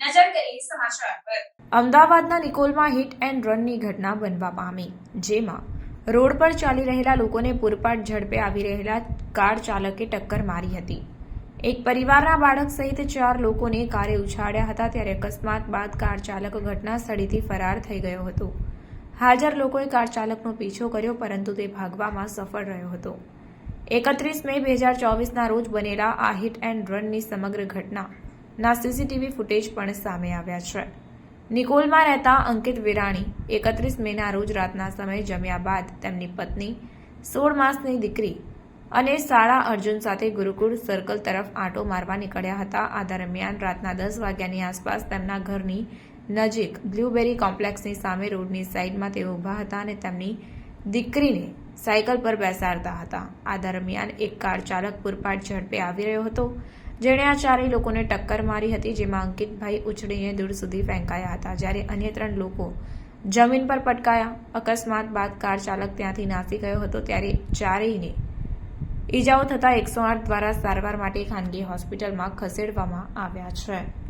નજર કરીએ સમાચાર પર. અમદાવાદના નિકોલમાં હિટ એન્ડ રનની ઘટના બનવા પામી, જેમાં રોડ પર ચાલી રહેલા લોકોને પૂરપાટ ઝડપે આવી રહેલા કાર ચાલકે ટક્કર મારી હતી. એક પરિવારના બાળક સહિત ચાર લોકોને કારે ઉછાળ્યા હતા ત્યારે અકસ્માત બાદ કાર ચાલક ઘટના સ્થળેથી ફરાર થઈ ગયો હતો. હાજર લોકોએ કાર ચાલકનો પીછો કર્યો, પરંતુ તે ભાગવામાં સફળ રહ્યો હતો. એકત્રીસ મે બે હજાર ચોવીસના રોજ બનેલા આ હિટ એન્ડ રનની સમગ્ર ઘટનાના સીસીટીવી ફૂટેજ પણ સામે આવ્યા છે. નિકોલમાં રહેતા અંકિત વિરાણી એકત્રીસ મેના રોજ રાતના સમયે જમ્યા બાદ તેમની પત્ની સોળ માસની દીકરી અને શાળા અર્જુન સાથે ગુરુકુળ સર્કલ તરફ આંટો મારવા નીકળ્યા હતા. આ દરમિયાન રાતના દસ વાગ્યાની આસપાસ તેમના ઘરની નજીક બ્લુબેરી કોમ્પ્લેક્સની સામે રોડની સાઇડમાં તેઓ ઊભા હતા અને તેમની દીકરીને સાયકલ પર બેસાડતા હતા. આ દરમિયાન એક કાર ચાલક પૂરપાટ ઝડપે આવી રહ્યો હતો. જેણે આ ચારેય લોકોને ટક્કર મારી હતી, જેમાં અંકિતભાઈ ઉછળીને દૂર સુધી ફેંકાયા હતા. જ્યારે અન્ય ત્રણ લોકો જમીન પર પટકાયા. અકસ્માત બાદ કાર ચાલક ત્યાંથી નાસી ગયો હતો. ત્યારે ચારેયને ઈજાઓ થતાં એકસો આઠ દ્વારા સારવાર માટે ખાનગી હોસ્પિટલમાં ખસેડવામાં આવ્યા છે.